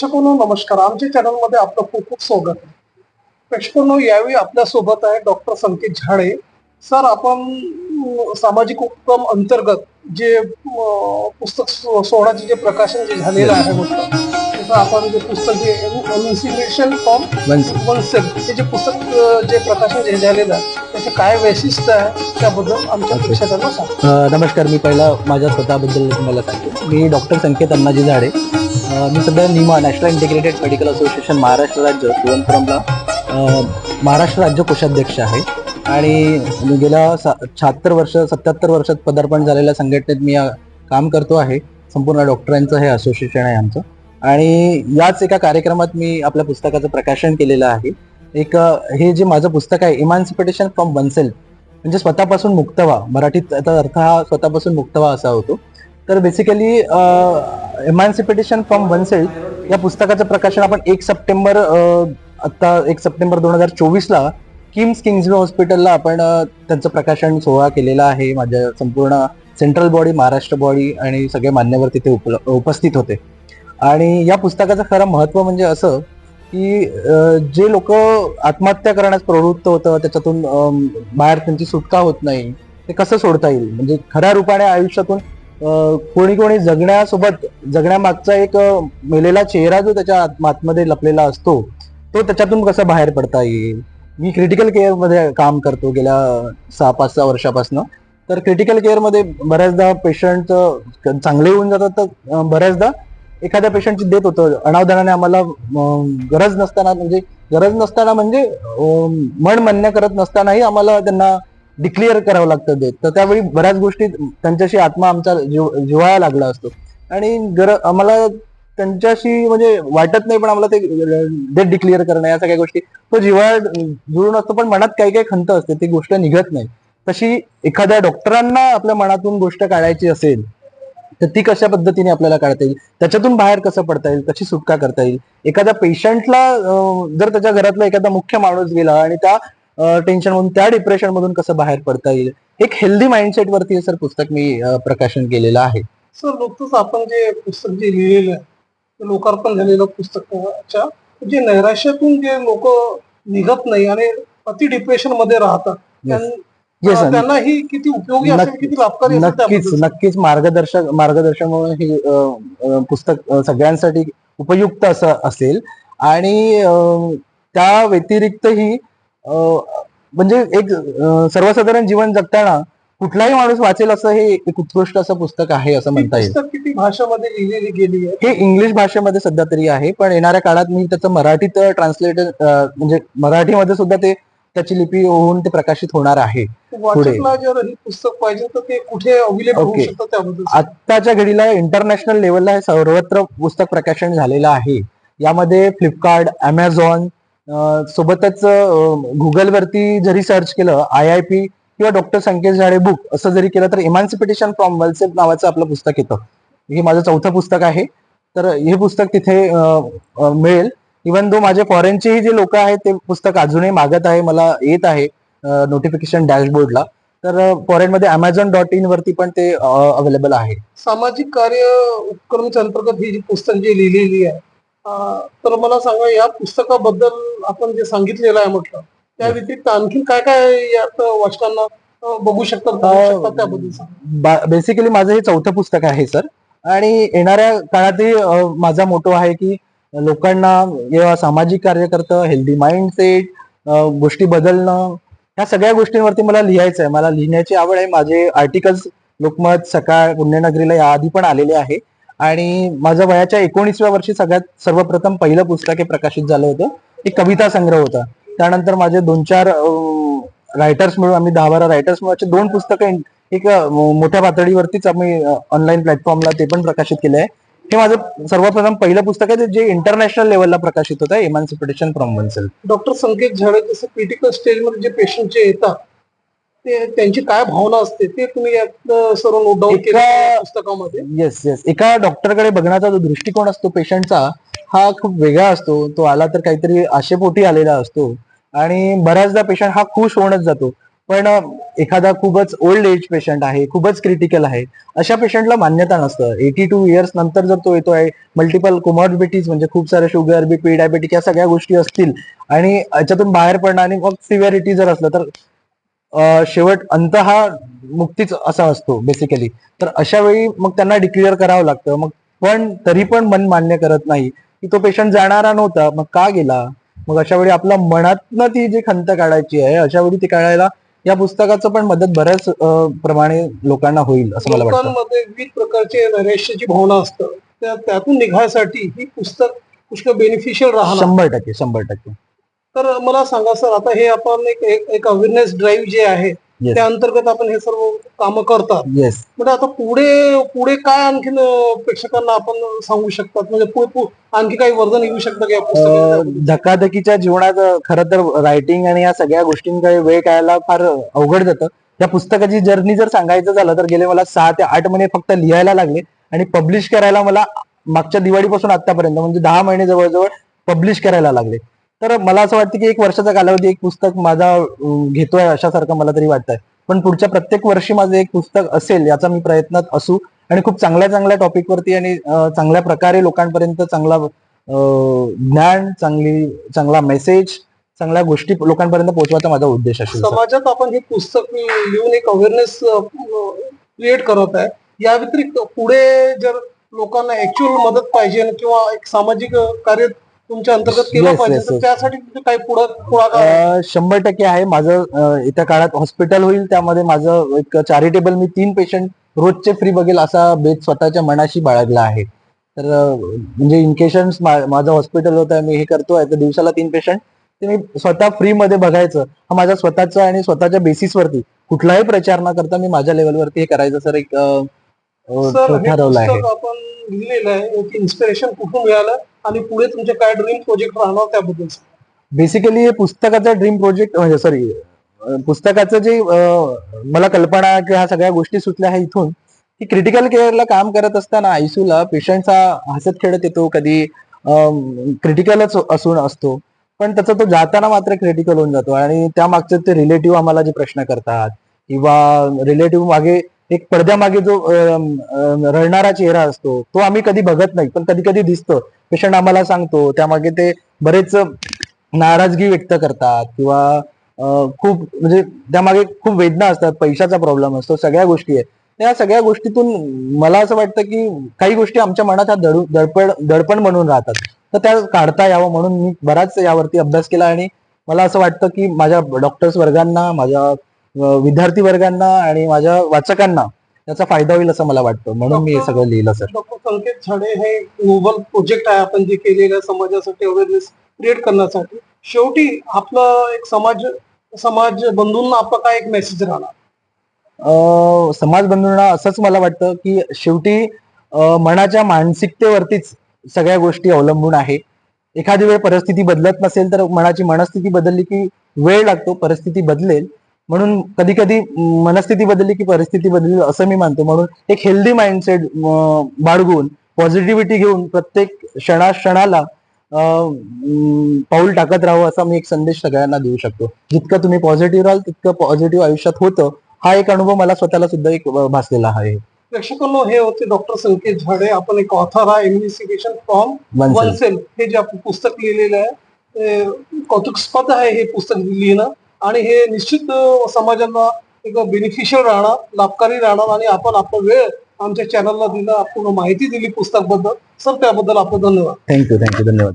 प्रेक्षकांनो नमस्कार. आमच्या चॅनलमध्ये आपलं खूप खूप स्वागत आहे. प्रेक्षकांनो यावेळी आपल्यासोबत आहे डॉक्टर संकेत झाडे. सर आपण सामाजिक उपक्रम अंतर्गत जे पुस्तक सोहळ्याचे जे प्रकाशन जे झालेलं आहे म्हटलं आपण जे पुस्तक जे इन्सिग्रेशन फॉर्म वनसेल हे जे पुस्तक जे प्रकाशन जे झालेलं आहे त्याचे काय वैशिष्ट्य आहे त्याबद्दल आमच्या. प्रेक्षकांना सांग. नमस्कार. मी पहिला माझ्या स्वतःबद्दल तुम्हाला सांगतो. मी डॉक्टर संकेत अण्णाजी झाडे. मी सध्या NIMA national integrated medical association Maharashtra राज्य सुवनपुरमला महाराष्ट्र राज्य कोषाध्यक्ष आहे. आणि गेल्या सा शहात्तर वर्ष सत्याहत्तर वर्षात पदार्पण झालेल्या संघटनेत मी काम करतो आहे. संपूर्ण डॉक्टरांचं हे असोसिएशन आहे आमचं. आणि याच एका कार्यक्रमात मी आपल्या पुस्तकाचं प्रकाशन केलेलं आहे. एक हे जे माझं पुस्तक आहे इमान्सिपेटेशन फ्रॉम वनसेल्फ म्हणजे स्वतःपासून मुक्त व्हा. मराठीत त्याचा अर्थ हा स्वतःपासून मुक्त व्हा असा होतो. तर बेसिकली इमान्सिपेटेशन फ्रॉम वनसेल्फ या पुस्तकाचं प्रकाशन आपण एक सप्टेंबर uh, आता एक सप्टेंबर दोन हजार चोवीसला किम्स किंग्सवे हॉस्पिटलला आपण uh, त्यांचं प्रकाशन सोहळा केलेला आहे. माझ्या संपूर्ण सेंट्रल बॉडी महाराष्ट्र बॉडी आणि सगळे मान्यवर तिथे उप उपस्थित होते. आणि या पुस्तकाचं खरं महत्त्व म्हणजे असं की uh, जे लोक आत्महत्या करण्यास प्रवृत्त होतं त्याच्यातून um, बाहेर त्यांची सुटका होत नाही ते कसं सोडता येईल? म्हणजे खऱ्या रूपाने आयुष्यातून कोणी कोणी जगण्यासोबत जगण्यामागचा एक मेलेला चेहरा जो त्याच्या आत- आतमध्ये लपलेला असतो तो त्याच्यातून कसं बाहेर पडता येईल? मी क्रिटिकल केअरमध्ये काम करतो गेल्या सहा पाच सहा वर्षापासून. तर क्रिटिकल केअरमध्ये बऱ्याचदा पेशंट चांगले होऊन जातात तर बऱ्याचदा एखाद्या पेशंटची देत होतं. अनावधानाने आम्हाला गरज नसताना म्हणजे गरज नसताना म्हणजे मन मान्य करत नसतानाही आम्हाला त्यांना डिक्लेअर करावं लागतं ते. तर त्यावेळी बऱ्याच गोष्टी त्यांच्याशी आत्मा आमचा जिव्हाळा लागला असतो. आणि गर आम्हाला त्यांच्याशी म्हणजे वाटत नाही पण आम्हाला ते डेट डिक्लेअर करणं या सगळ्या गोष्टी तो जिव्हाळा जुळून असतो पण मनात काही काही खंत असते ती गोष्ट निघत नाही. तशी एखाद्या डॉक्टरांना आपल्या मनातून गोष्ट काढायची असेल तर ती कशा पद्धतीने आपल्याला काढता येईल? त्याच्यातून बाहेर कसं पडता येईल? कशी सुटका करता येईल? एखाद्या पेशंटला जर त्याच्या घरातला एखादा मुख्य माणूस गेला आणि त्या टेन्शन मधून त्या डिप्रेशन मधून कसं बाहेर पडता येईल एक हेल्दी माइंडसेट वरती हे सर पुस्तक मी प्रकाशन केलेलं आहे सर नुकतंच आपण जे पुस्तक जे लिहिलेलं आहे लोकार्पण झालेलं पुस्तकाच्या जे नैराश्यातून जे लोक निघत नाही आणि अति डिप्रेशनमध्ये राहतात. त्यांना ही किती उपयोगी किती लाभकारी नक्कीच. नक्कीच मार्गदर्शक मार्गदर्शन म्हणून हे पुस्तक सगळ्यांसाठी उपयुक्त असं असेल आणि त्या व्यतिरिक्तही म्हणजे एक सर्वसाधारण जीवन जगताना कुठलाही माणूस वाचेल असं हे एक उत्कृष्ट असं पुस्तक आहे असं म्हणता येईल. किती भाषामध्ये लिहिलेली गेली आहे? हे इंग्लिश भाषेमध्ये सध्या तरी आहे पण येणाऱ्या काळात मी त्याचं मराठीत ट्रान्सलेट म्हणजे मराठीमध्ये सुद्धा ते त्याची लिपी होऊन ते प्रकाशित होणार आहे ही पुस्तक पाहिजे तर ते कुठे अवेलेबल आत्ताच्या घडीला इंटरनॅशनल लेवलला हे सर्वत्र पुस्तक प्रकाशन झालेलं आहे. यामध्ये फ्लिपकार्ट अमेझॉन सोबतच गुगलवरती जरी सर्च केलं आय आय पी किंवा डॉक्टर संकेत झाडे बुक असं जरी केलं तर इमान्सिपिटेशन फ्रॉम वेलसेफ नावाचं आपलं पुस्तक येतं. हे माझं चौथं पुस्तक आहे. तर हे पुस्तक तिथे मिळेल. इवन दो माझे फॉरेनचेही जे लोक आहेत ते पुस्तक अजूनही मागत आहे मला येत आहे नोटिफिकेशन डॅशबोर्डला तर फॉरेनमध्ये अमेझॉन डॉट इन वरती पण ते अवेलेबल आहे. सामाजिक कार्य उपक्रमच्या अंतर्गत ही जी पुस्तक जी लिहिलेली आहे तर मला सांगा या पुस्तकाबद्दल आपण जे सांगितलेलं आहे म्हटलं त्या व्यतिरिक्त आणखी काय काय यात वाचकांना अं, बघू शकतात शकतात त्याबद्दल. बेसिकली माझं हे चौथं पुस्तक आहे सर. आणि येणाऱ्या काळातही माझा मोठो आहे की लोकांना या सामाजिक कार्य करतं हेल्दी माइंडसेट गोष्टी बदलणं ह्या सगळ्या गोष्टींवरती मला लिहायचं आहे मला लिहिण्याची आवड आहे. माझे आर्टिकल्स लोकमत सकाळ पुण्यनगरीला याआधी पण आलेले आहे. आणि माझ्या वयाच्या एकोणीसव्या वर्षी सगळ्यात सर्वप्रथम पहिलं पुस्तक हे प्रकाशित झालं होतं. एक कविता संग्रह होता. त्यानंतर माझे दोन चार रायटर्स मिळून आम्ही दहा बारा रायटर्स मिळून दोन पुस्तकं एक मोठ्या पातळीवरतीच आम्ही ऑनलाईन प्लॅटफॉर्मला ते पण प्रकाशित केलं आहे. हे माझं सर्वप्रथम पहिलं पुस्तक आहे जे इंटरनॅशनल लेवलला प्रकाशित होतं emancipation from oneself doctor Sanket Zade जसं क्रिटिकल स्टेजमध्ये जे पेशंट जे येतात ते त्यांची काय भावना असते ते तुम्ही यात सर्व नोट डाऊन केलं एका- आहे पुस्तकामध्ये? येस येस एका डॉक्टरकडे बघण्याचा जो दृष्टिकोन असतो पेशंटचा हा खूप वेगळा असतो. तो आला तर काहीतरी आशेपोटी आलेला असतो. आणि बऱ्याचदा पेशंट हा खुश होऊनच जातो. पण अ, एखादा खूपच ओल्ड एज पेशंट आहे खूपच क्रिटिकल आहे अशा पेशंटला मान्यता नसतं. एटी टू इयर्स नंतर जर तो येतोय मल्टिपल कोमॉर्बिटीज म्हणजे खूप सारे शुगर बीपी डायबेटिक या सगळ्या गोष्टी असतील आणि याच्यातून बाहेर पडणं आणि मग सिव्हिरिटी जर असलं तर शेवट अंत हा मुक्तीच असा असतो बेसिकली तर अशा वेळी मग त्यांना डिक्लेअर करावं लागतं. मग पण तरी पण मन मान्य करत नाही की तो पेशंट जाणारा नव्हता. मग का गेला? मग अशा वेळी आपल्या मनातनं ती जी खंत काढायची आहे अशा वेळी ती काढायला या पुस्तकाचं पण मदत बऱ्याच प्रमाणे लोकांना होईल असं मला वाटतं. लोकांमध्ये विविध प्रकारचे नैराश्याची भावना असतं त्या त्यातून निघायसाठी ही पुस्तक पुष्कळ बेनिफिशियल राहणार? शंभर टक्के शंभर टक्के. तर मला सांगा सर आता हे आपण एक एक- अवेअरनेस ड्राईव्ह जे आहे. त्या अंतर्गत आपण हे सर्व कामं करतात. म्हणजे आता पुढे पुढे काय आणखीन प्रेक्षकांना आपण सांगू शकतात? म्हणजे आणखी काही वर्धन येऊ शकतं का धकाधकीच्या जीवनात खरं तर रायटिंग आणि या सगळ्या गोष्टींकडे वेळ काढायला फार अवघड जातं. या पुस्तकाची जर्नी जर सांगायचं झालं तर गेले मला सहा ते आठ महिने फक्त लिहायला लागले आणि पब्लिश करायला मला मागच्या दिवाळीपासून आतापर्यंत म्हणजे दहा महिने जवळजवळ पब्लिश करायला लागले. तर मला असं वाटतं की एक वर्षाचा कालावधी एक पुस्तक माझा घेतोय अशासारखं मला तरी वाटतंय. पण पुढच्या प्रत्येक वर्षी माझं एक पुस्तक असेल याचा मी प्रयत्नात असू आणि खूप चांगल्या चांगल्या टॉपिक वरती आणि चांगल्या प्रकारे लोकांपर्यंत चांगला ज्ञान चांगली चांगला मेसेज चांगल्या गोष्टी लोकांपर्यंत पोहोचवायचा माझा उद्देश असेल समाजात आपण हे पुस्तक लिहून एक अवेअरनेस क्रिएट करत आहे. या व्यतिरिक्त पुढे जर लोकांना ऍक्च्युअल मदत पाहिजे किंवा एक सामाजिक कार्य तुमच्या अंतर्गत केलं Yes, पाहिजे. yes, तर yes. त्यासाठी काही पुढं पुढाकार आहे? अं, शंभर टक्के आहे. माझं अं, येत्या काळात हॉस्पिटल होईल. त्यामध्ये माझं एक चॅरिटेबल मी तीन पेशंट रोजचे फ्री बघेल असा बेत स्वतःच्या मनाशी बाळगला आहे. तर अं, म्हणजे इन केशन्स माझं हॉस्पिटल होत आहे मी हे करतोय तर दिवसाला तीन पेशंट ते मी स्वतः फ्री मध्ये बघायचं. हा माझा स्वतःचा आणि स्वतःच्या बेसिसवरती कुठलाही प्रचार न करता मी माझ्या लेवलवरती हे करायचं सर एक अं, अं, सर हे ठरवलं आहे. पुस्तक आपण लिहिलेलं आहे. इन्स्पिरेशन कुठून मिळालं? आणि पुढे तुमचे काय ड्रीम प्रोजेक्ट राहणार त्याबद्दल बेसिकली हे पुस्तकाचा ड्रीम प्रोजेक्ट म्हणजे सॉरी पुस्तकाचं जे मला कल्पना किंवा ह्या सगळ्या गोष्टी सुचल्या आहे इथून की क्रिटिकल केअरला काम करत असताना आयसीयूला पेशंटचा हसत खेळत येतो कधी क्रिटिकलच असून असतो. पण त्याचा तो जाताना मात्र क्रिटिकल होऊन जातो. आणि त्या मागचे ते रिलेटिव्ह आम्हाला जे प्रश्न करतात किंवा रिलेटिव्ह मागे एक पडद्यामागे जो रडणारा चेहरा असतो तो आम्ही कधी बघत नाही पण कधी कधी दिसतो. पेशंट आम्हाला सांगतो त्यामागे ते बरेच नाराजगी व्यक्त करतात किंवा खूप म्हणजे त्यामागे खूप वेदना असतात पैशाचा प्रॉब्लेम असतो सगळ्या गोष्टी आहेत. त्या सगळ्या गोष्टीतून मला असं वाटतं की काही गोष्टी आमच्या मनात ह्या दडू दडपण दडपण म्हणून राहतात. तर त्या काढता यावं म्हणून मी बराच यावरती अभ्यास केला आणि मला असं वाटतं की माझ्या डॉक्टर्स वर्गांना माझ्या विद्यार्थी वर्गांना आणि माझ्या वाचकांना त्याचा फायदा होईल असं मला वाटतं. म्हणून मी हे सगळं लिहिलं सर डॉक्टर संकेत झाडे हे नोबल प्रोजेक्ट आहे आपण जे केलेलं समाजासाठी अवेअरनेस क्रिएट करण्यासाठी. शेवटी आपलं एक समाज समाज बंधूंना आपला काय एक मेसेज राहणार? अं, समाज बंधूंना असंच मला वाटतं की शेवटी मनाच्या मानसिकतेवरतीच सगळ्या गोष्टी अवलंबून आहे. एखादी वेळ परिस्थिती बदलत नसेल तर मनाची मनस्थिती बदलली की वेळ लागतो परिस्थिती बदलेल. म्हणून कधी कधी मनस्थिती बदलली की परिस्थिती बदलेल असं मी मानतो. म्हणून एक हेल्दी माइंडसेट बाळगून पॉझिटिव्हिटी घेऊन प्रत्येक क्षणाक्षणाला अं, म, पाऊल टाकत राहावं असा मी एक संदेश सगळ्यांना देऊ शकतो. जितकं तुम्ही पॉझिटिव्ह राहाल तितकं पॉझिटिव्ह आयुष्यात होतं. हा एक अनुभव मला स्वतःला सुद्धा एक भासलेला आहे. प्रेक्षकांनो हे होते डॉक्टर संकेत झाडे. आपण एक ऑथर आहे investigation from One one self. सेल हे जे आपण पुस्तक लिहिलेलं आहे कौतुकस्पद आहे हे पुस्तक लिहिणं. आणि हे निश्चित समाजांना एक बेनिफिशियल राहणार लाभकारी राहणार आणि आपण आपला वेळ आमच्या चॅनलला दिला पूर्ण माहिती दिली पुस्तकबद्दल. सर त्याबद्दल आपलं धन्यवाद. थँक्यू थँक्यू धन्यवाद.